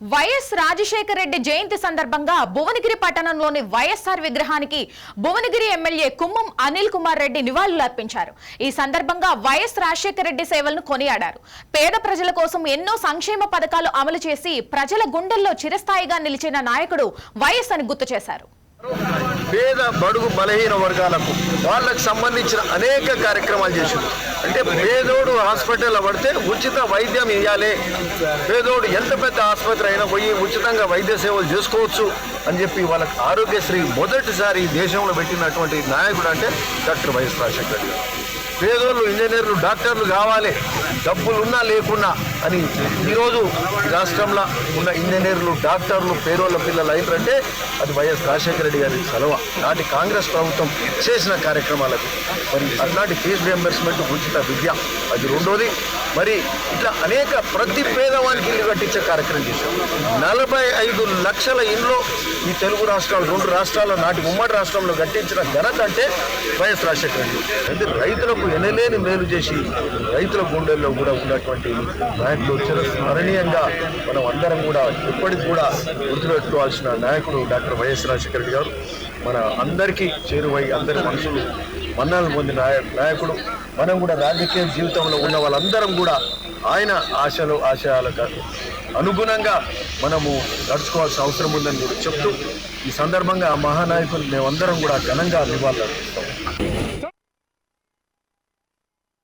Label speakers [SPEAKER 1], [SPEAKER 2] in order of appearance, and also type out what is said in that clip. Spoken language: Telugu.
[SPEAKER 1] వైఎస్ రాజశేఖర రెడ్డి జయంతి సందర్భంగా భువనగిరి పట్టణంలోని వైఎస్ఆర్ విగ్రహానికి భువనగిరి ఎమ్మెల్యే కుమ్మం అనిల్ కుమార్ రెడ్డి నివాళులు అర్పించారు ఈ సందర్భంగా వైఎస్ రాజశేఖర రెడ్డి సేవలను కొనియాడారు. పేద ప్రజల కోసం ఎన్నో సంక్షేమ పథకాలు అమలు చేసి ప్రజల గుండెల్లో చిరస్థాయిగా నిలిచిన నాయకుడు వైఎస్ అని గుర్తు చేశారు.
[SPEAKER 2] పేద బడుగు బలహీన వర్గాలకు వాళ్ళకు సంబంధించిన అనేక కార్యక్రమాలు చేసింది అంటే పేదోడు హాస్పిటల్లో పడితే ఉచిత వైద్యం ఇవ్వాలి పేదోడు ఎంత పెద్ద ఆసుపత్రి అయినా పోయి ఉచితంగా వైద్య సేవలు చేసుకోవచ్చు అని చెప్పి వాళ్ళకి ఆరోగ్యశ్రీ మొదటిసారి దేశంలో పెట్టినటువంటి నాయకుడు అంటే డాక్టర్ వైఎస్ రాజశేఖర్ గారు. పేదోళ్ళు ఇంజనీర్లు డాక్టర్లు కావాలి. డబ్బులున్నా లేకున్నా అని ఈరోజు రాష్ట్రంలో ఉన్న ఇంజనీర్లు డాక్టర్లు పేరోళ్ళ పిల్లలు అయినారంటే అది వైఎస్ రాజశేఖర రెడ్డి గారి సెలవు నాటి కాంగ్రెస్ ప్రభుత్వం చేసిన కార్యక్రమాలకు మరి అట్లాంటి ఫీజు రియంబర్స్మెంట్ ఉచిత విద్య అది రెండోది. మరి ఇట్లా అనేక ప్రతి పేదవానికి ఇల్లు కట్టించే కార్యక్రమం చేశాం నలభై ఐదు లక్షల ఇండ్లు ఈ తెలుగు రాష్ట్రాలు రెండు రాష్ట్రాల నాటి ఉమ్మడి రాష్ట్రంలో కట్టించిన ఘనత అంటే వైఎస్ రాజశేఖర రెడ్డి. అంటే రైతులకు ఎనలేని మేలు చేసి రైతుల గుండెల్లో కూడా ఉన్నటువంటి నాయకుడు చిరస్మరణీయంగా మనం అందరం కూడా ఎప్పటికి కూడా గుర్తుపెట్టుకోవాల్సిన నాయకుడు డాక్టర్ వైఎస్ రాజశేఖర రెడ్డి గారు. మన అందరికీ చేరువై అందరి మనసులు మన్నాలు పొందిన నాయ- నాయకుడు. మనం కూడా రాజకీయ జీవితంలో ఉన్న వాళ్ళందరం కూడా ఆయన ఆశలు ఆశయాలకు అనుగుణంగా మనము నడుచుకోవాల్సిన అవసరం ఉందని కూడా చెప్తూ ఈ సందర్భంగా ఆ మహానాయకుని మేమందరం కూడా ఘనంగా నివాళులు అర్పిస్తాం